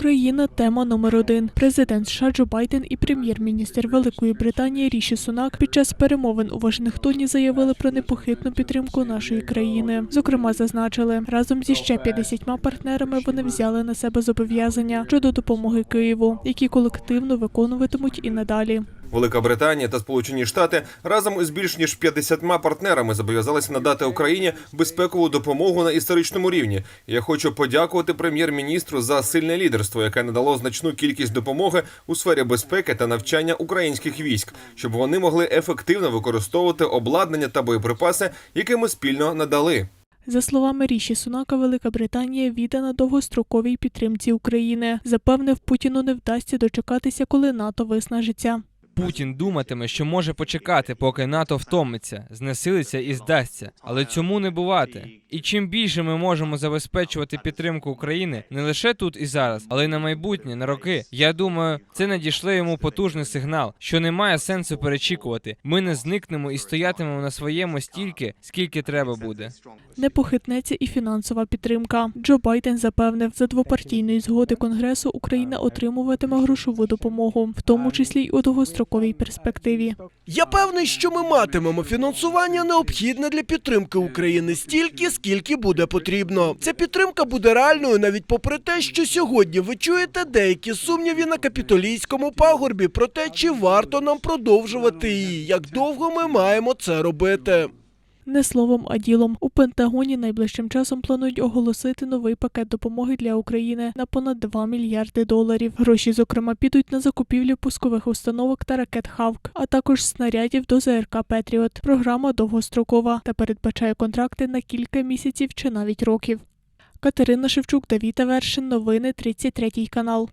Україна тема номер один. Президент США Джо Байден і прем'єр-міністр Великої Британії Ріші Сунак під час перемовин у Вашингтоні заявили про непохитну підтримку нашої країни. Зокрема, зазначили, разом зі ще 50 партнерами вони взяли на себе зобов'язання щодо допомоги Києву, які колективно виконуватимуть і надалі. Велика Британія та Сполучені Штати разом із більш ніж 50 партнерами зобов'язалися надати Україні безпекову допомогу на історичному рівні. Я хочу подякувати прем'єр-міністру за сильне лідерство, яке надало значну кількість допомоги у сфері безпеки та навчання українських військ, щоб вони могли ефективно використовувати обладнання та боєприпаси, які ми спільно надали. За словами Ріші Сунака, Велика Британія віддана довгостроковій підтримці України. Запевнив, Путіну не вдасться дочекатися, коли НАТО виснажиться. Путін думатиме, що може почекати, поки НАТО втомиться, знесилиться і здасться, але цьому не бувати. І чим більше ми можемо забезпечувати підтримку України не лише тут і зараз, але й на майбутнє, на роки. Я думаю, це надійшле йому потужний сигнал, що немає сенсу перечікувати. Ми не зникнемо і стоятимемо на своєму стільки, скільки треба буде. Не похитнеться і фінансова підтримка. Джо Байден запевнив, за двопартійної згоди Конгресу Україна отримуватиме грошову допомогу, в тому числі й у довгостроковій перспективі. Я певний, що ми матимемо фінансування необхідне для підтримки України стільки, скільки буде потрібно. Ця підтримка буде реальною навіть попри те, що сьогодні ви чуєте деякі сумніви на капітолійському пагорбі про те, чи варто нам продовжувати її, як довго ми маємо це робити. Не словом, а ділом у Пентагоні найближчим часом планують оголосити новий пакет допомоги для України на понад 2 мільярди доларів. Гроші, зокрема, підуть на закупівлю пускових установок та ракет Хавк, а також снарядів до ЗРК Петріот. Програма довгострокова та передбачає контракти на кілька місяців чи навіть років. Катерина Шевчук, Давіта Вершин. Новини 33 канал.